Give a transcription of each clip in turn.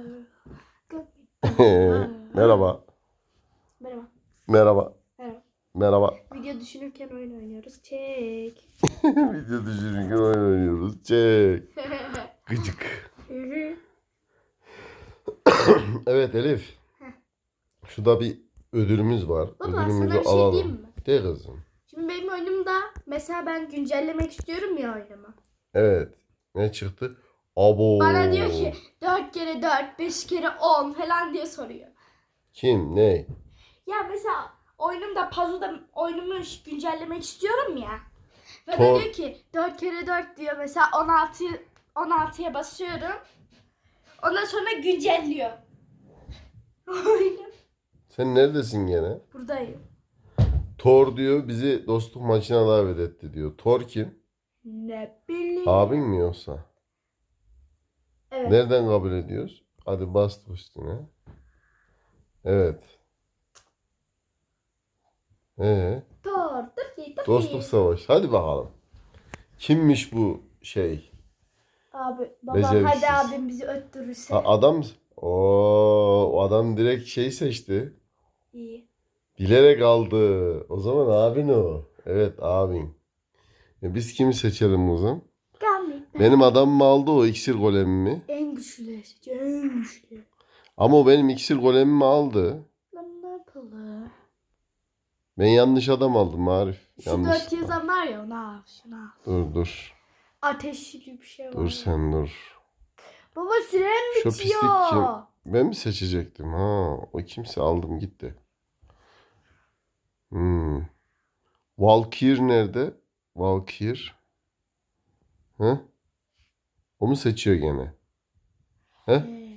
Merhaba. Merhaba. Merhaba. Merhaba. Merhaba. Video düşünürken oyun oynuyoruz. Çek. Video düşünürken oyun oynuyoruz. Çek. Gıcık. Evet Elif. Şurada bir ödülümüz var. Baba Ödülümüzü sana bir şey alalım. diyeyim mi? De kızım. Şimdi benim oyunumda mesela ben güncellemek istiyorum ya oyunumu. Evet. Ne çıktı? Abo. Bana diyor ki 4 kere 4, 5 kere 10 falan diye soruyor. Kim? Ne? Ya mesela oyunumda puzzle'da oyunumu güncellemek istiyorum ya. Ve Tor- diyor ki 4 kere 4 diyor mesela 16 16'ya basıyorum. Ondan sonra güncelliyor. Oyunu. Sen neredesin gene? Buradayım. Thor diyor bizi dostluk maçına davet etti diyor. Thor kim? Ne bileyim. Abin mi yoksa? Evet. Nereden kabul ediyoruz? Hadi bas üstüne. Evet. Ee, Dur, dur, dur. dostluk savaşı. Hadi bakalım. Kimmiş bu şey? Abi babam Beceriksiz. hadi abim bizi öttürürse. Ha, adam Oo, o adam direkt şey seçti. İyi. Bilerek aldı. O zaman abin o. Evet abin. E biz kimi seçelim o zaman? Benim adamımı aldı o iksir golemimi. En güçlü seç. En güçlü. Ama o benim iksir golemimi aldı. Lan ne yapalım? Ben yanlış adam aldım Arif. Şu Yanlış. dört yazan var ya onu al. Şunu al. Dur dur. Ateşli bir şey var. Dur sen dur. Baba süren Şu bitiyor. pislik kim? Ben mi seçecektim? Ha, o kimse aldım gitti. Hmm. Valkyr nerede? Valkyr. He? O mu seçiyor gene? He? Ee.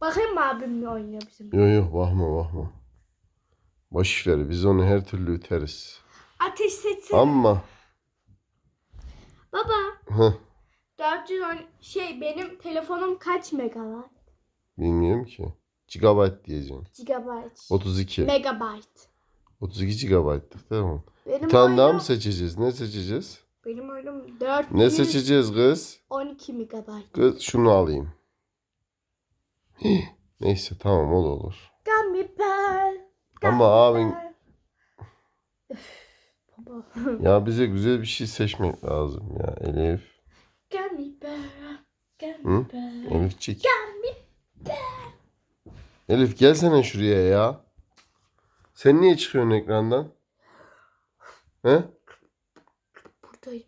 Bakayım mı abim ne oynuyor bizim? Yok yok bakma bakma. Boş ver biz onu her türlü üteriz. Ateş seçsene. Ama Baba heh, 410 şey benim telefonum kaç megabayt? bilmiyorum ki. Gigabyte diyeceğim. Gigabyte. 32. Megabyte. 32 gigabaytlık tamam. Benim Bir tane daha oyunum- mı seçeceğiz? Ne seçeceğiz? Benim oyunum 4 Ne seçeceğiz kız? 12 megabayt. Kız şunu alayım. Hih, Neyse tamam o da olur. Gummy bear. Ama abin Baba. ya bize güzel bir şey seçmek lazım ya Elif. Gummy bear. Hı? Gummy bear. Elifçik. Gummy Elif gelsene şuraya ya. Sen niye çıkıyorsun ekrandan? He? buradayım.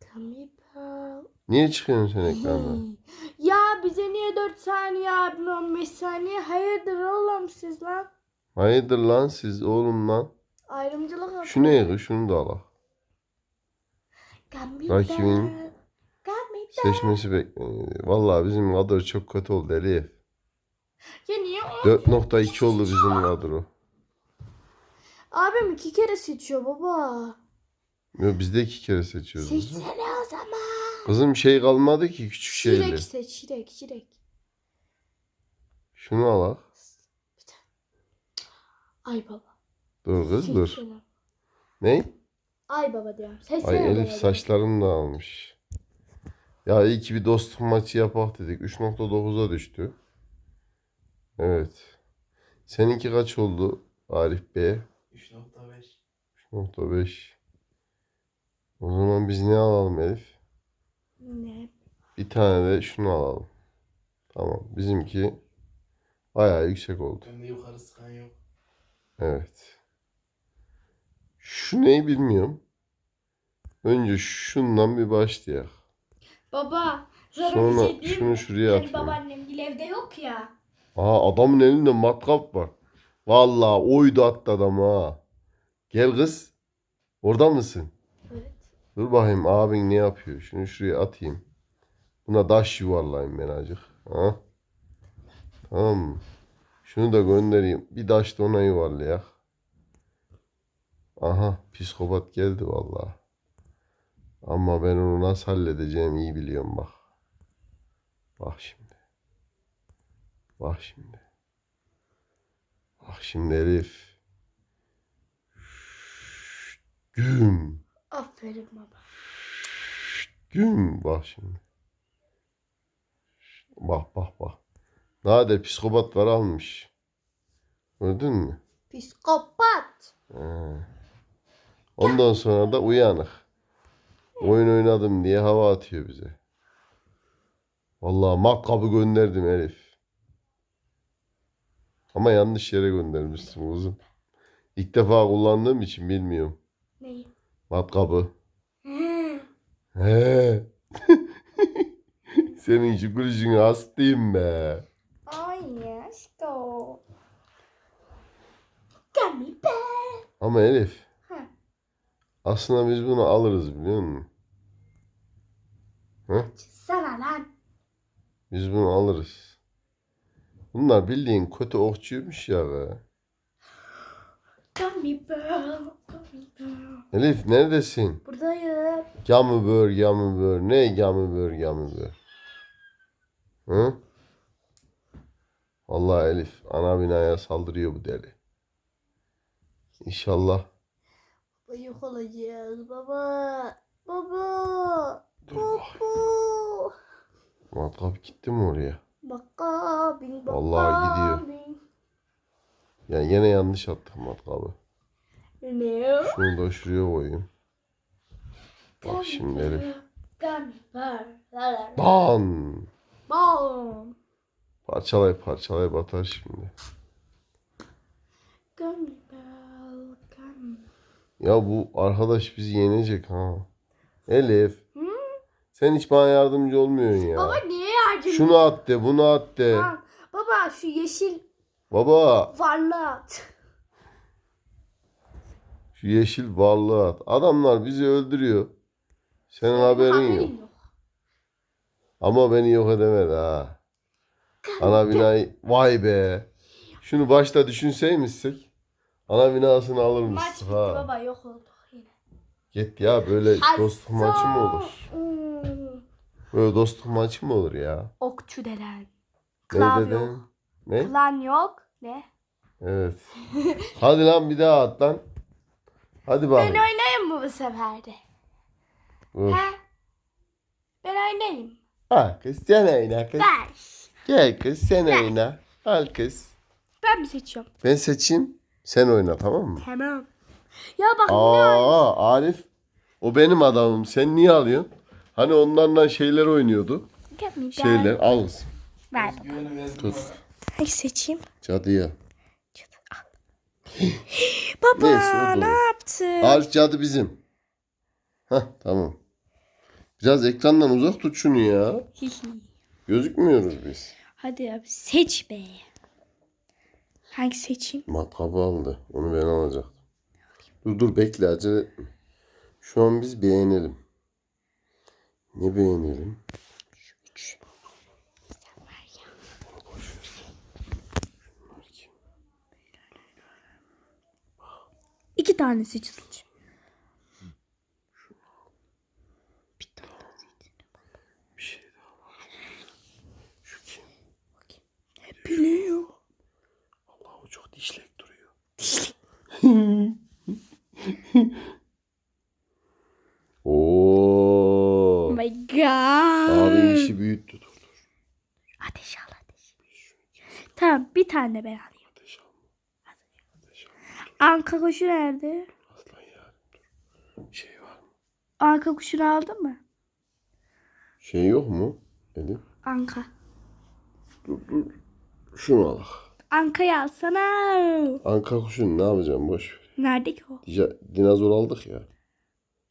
Gummy bear. Niye çıkıyorsun sen ekrandan? Ya bize niye 4 saniye abim 15 saniye? Hayırdır oğlum siz lan? Hayırdır lan siz oğlum lan? Ayrımcılık yapıyor. Şu ne kız? Şunu da al. Rakibin. Seçmesi bekleniyor. Vallahi bizim kadro çok kötü oldu Elif. Ya niye? 4.2 oldu bizim kadro. Abim iki kere seçiyor baba. Yo, biz de iki kere seçiyoruz. Seçsene o zaman. Kızım şey kalmadı ki küçük şeyli. Şirek seç, şirek, şirek. Şunu al. Ay baba. Dur kız dur. Seçsene. Ne? Ay baba diyorum. Seçsene Ay Elif saçlarını da almış. Ya iyi ki bir dostluk maçı yapak dedik. 3.9'a düştü. Evet. Seninki kaç oldu Arif Bey? 3.5. 3.5. O zaman biz ne alalım Elif? Bir tane de şunu alalım. Tamam. Bizimki bayağı yüksek oldu. Bende yukarı sıkan yok. Evet. Şu neyi bilmiyorum. Önce şundan bir başlayalım. Baba. Sana Sonra bir şey diyeyim şunu mi? şuraya Hani atıyorum. babaannem bile evde yok ya. Aa adamın elinde matkap var. Vallahi oydu attı adam ha. Gel kız. Orada mısın? Evet. Dur bakayım abin ne yapıyor. Şunu şuraya atayım. Buna taş yuvarlayayım ben acık. Ha? Tamam mı? Şunu da göndereyim. Bir taş da ona yuvarlayak. Aha psikopat geldi vallahi. Ama ben onu nasıl halledeceğim iyi biliyorum bak. Bak şimdi. Bak şimdi. Bak şimdi Elif. Güm. Aferin baba. Güm. Bak şimdi. Bak bak bak. Nadir psikopat var almış. Gördün mü? Psikopat. He. Ondan sonra da uyanık. Oyun oynadım diye hava atıyor bize. Vallahi makkabı gönderdim Elif. Ama yanlış yere göndermişsin uzun. İlk defa kullandığım için bilmiyorum. Neyi? Matkabı. He. Senin şu gülüşüne hastayım be. Ay aşko. Gummy bear. Ama Elif. Hı. Aslında biz bunu alırız biliyor musun? Sana lan. Biz bunu alırız. Bunlar bildiğin kötü okçuymuş ya be. Gummy bear. Gummy bear. Elif neredesin? Buradayım. Gamı bör, gamı bör. Ne gamı bör, gamı bör? Hı? Vallahi Elif ana binaya saldırıyor bu deli. İnşallah. Baba yok olacağız baba. Baba. Dur. Baba. Matkap gitti mi oraya? Baka bin baka Vallahi gidiyor. bin. Ya yine yanlış attık matkabı. Ne? Şunu da şuraya koyayım. Bak şimdi Elif. La. Ban! Bom. Parçalayıp parçalayıp atar şimdi. Gummy bear. Gummy. Ya bu arkadaş bizi yenecek ha. Elif. Hı? Sen hiç bana yardımcı olmuyorsun ya. Baba niye yardım Şunu at de, bunu at de. Ha, Baba şu yeşil Baba, varlığı at. şu yeşil varlığı at. Adamlar bizi öldürüyor. Senin haberin yok. Ama beni yok edemedi ha. Ana binayı, vay be. Şunu başta düşünseymişsek. Ana binasını Maç alırmıştık bitti ha. baba yok olduk yine. Git ya böyle dostluk maçı mı olur? Hmm. Böyle dostluk maçı mı olur ya? Okçu delen. Ne Klav dedin? yok. Ne? Klan yok. Ne? Evet. Hadi lan bir daha at lan. Hadi Ben bakayım. oynayayım mı bu sefer de? Ha? Ben oynayayım. Ha kız sen oyna kız. Ver. Gel kız sen oyna. Al kız. Ben mi seçiyorum? Ben seçeyim. Sen oyna tamam mı? Tamam. Ya bak ne Aa Arif. O benim adamım. Sen niye alıyorsun? Hani onlarla şeyler oynuyordu. Gel Şeyler. Al kızım. Ver. Tut. Hangi seçeyim? Cadıya. Baba Neyse, o da ne yaptın? Arif cadı bizim. Hah tamam. Biraz ekrandan uzak tut şunu ya. Gözükmüyoruz biz. Hadi abi seç be. Hangi seçeyim? Matkabı aldı. Onu ben alacaktım. Dur dur bekle acele etme. Şu an biz beğenelim. Ne beğenelim? İki tane seçeceğim. Bir tane Bir şey daha var. Şu kim? biliyor. Allah o çok dişlek duruyor. Oo. Oh my god. Abin işi büyüttü. Dur dur. Ateş al ateş. Tamam bir tane ben alayım. Ateş al. Ateş al. Anka kuşu nerede? Aslan ya. Dur. Şey var mı? Anka kuşunu aldın mı? Şey yok mu? Elif. Anka. Dur dur. Şunu al. Anka'yı alsana. Anka kuşunu ne yapacağım boş ver. Nerede ki o? Dica- dinozor aldık ya.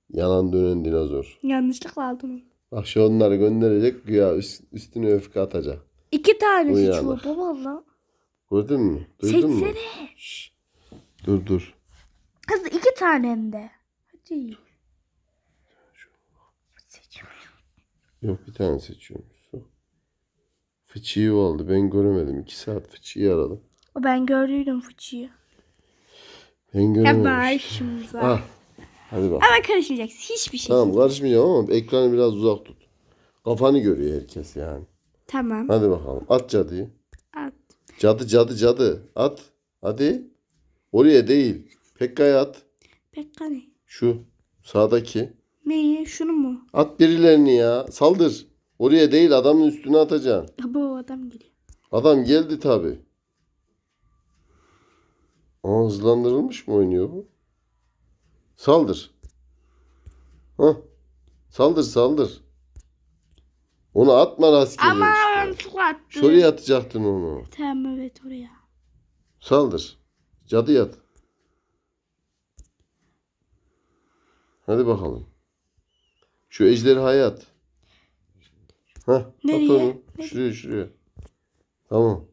Yanan dönen dinozor. Yanlışlıkla aldım onu. Bak şu onları gönderecek güya üst, üstüne öfke atacak. İki tane Uyanık. baba valla. Gördün mü? Duydun mu? Şşş. Dur dur. Kız iki tane hem de. Hadi. Yok bir tane seçiyorum. Fıçıyı oldu. Ben göremedim. İki saat fıçıyı aradım. O ben gördüydüm fıçıyı. Ben Hemen göremedim. şimdi Ah. Hadi bak. Ama karışmayacaksın. Hiçbir şey. Tamam karışmayacağım ama ekranı biraz uzak tut. Kafanı görüyor herkes yani. Tamam. Hadi bakalım. At cadıyı. At. Cadı cadı cadı. At. Hadi. Oraya değil. Pekka'ya at. Pekka ne? Şu sağdaki. Neyi? Şunu mu? At birilerini ya. Saldır. Oraya değil adamın üstüne atacaksın. Ha, bu adam geliyor. Adam geldi tabi. Aa hızlandırılmış mı oynuyor bu? Saldır. Hah. Saldır saldır. Onu atma rastgele. Ama işte. attım. Şuraya atacaktın onu. Tamam evet oraya. Saldır. Cadı yat. Hadi bakalım. Şu ejderhaya at. Hah, at Nereye? onu. Şuraya şuraya. Tamam.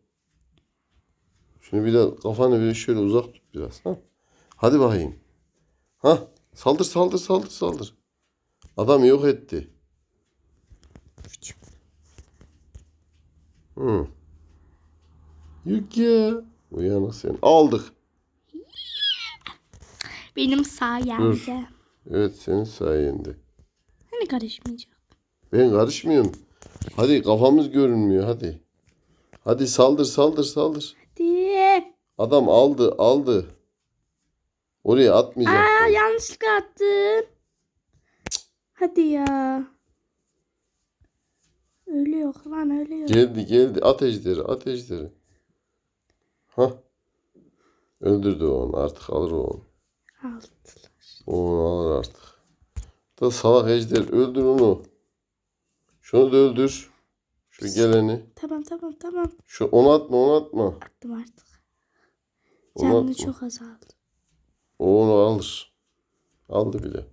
Şunu bir de kafanı bir şöyle uzak tut biraz. Ha? Hadi bakayım. Ha? Saldır saldır saldır saldır. Adam yok etti. Hı. Yok ya. Uyanık sen. Aldık. Benim sayemde. Evet senin sayende. Hani karışmayacak. Ben karışmıyorum. Hadi kafamız görünmüyor hadi. Hadi saldır saldır saldır. Adam aldı aldı. Oraya Aa atmayacaktın. yanlışlıkla attım. Hadi ya. Ölüyor lan ölüyor. Geldi geldi at ejderi at ejderi. Hah. Öldürdü onu artık alır o onu. Aldılar. Onu alır artık. Da salak ejder öldür onu. Şunu da öldür. Şu geleni. Tamam tamam tamam. Şu onu atma onu atma. Attım artık. Canlı atma. çok azaldı. O onu alır. Aldı bile.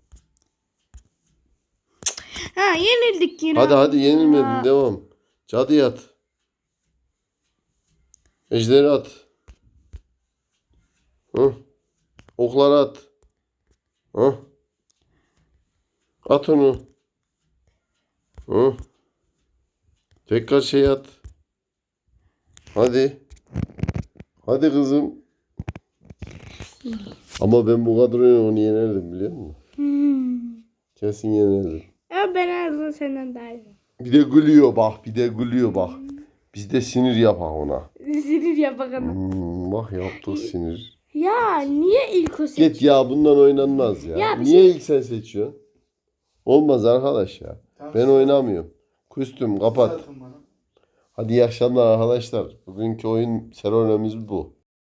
Ha yenildik yine. Hadi hadi yenilmedin Ya. devam. Cadı at. Ejderi at. Hı? Okları at. Hı? At onu. Hı? Tekrar şey at. Hadi. Hadi kızım. Ama ben bu kadroyla onu yenerdim biliyor musun? Hmm. Kesin yenerdim. Ama ben en azından senden daha iyiyim. Bir de gülüyor bak, bir de gülüyor bak. Biz de sinir yapak ona. Sinir ya bakalım. Hmm, bak yaptık sinir. Ya niye ilk o seçti? Git ya bundan oynanmaz ya. Ya bir Niye şey- ilk sen seçiyorsun? Olmaz arkadaş ya. Ben oynamıyorum. Küstüm kapat. bana. Hadi iyi akşamlar arkadaşlar. Bugünkü oyun serüvenimiz bu.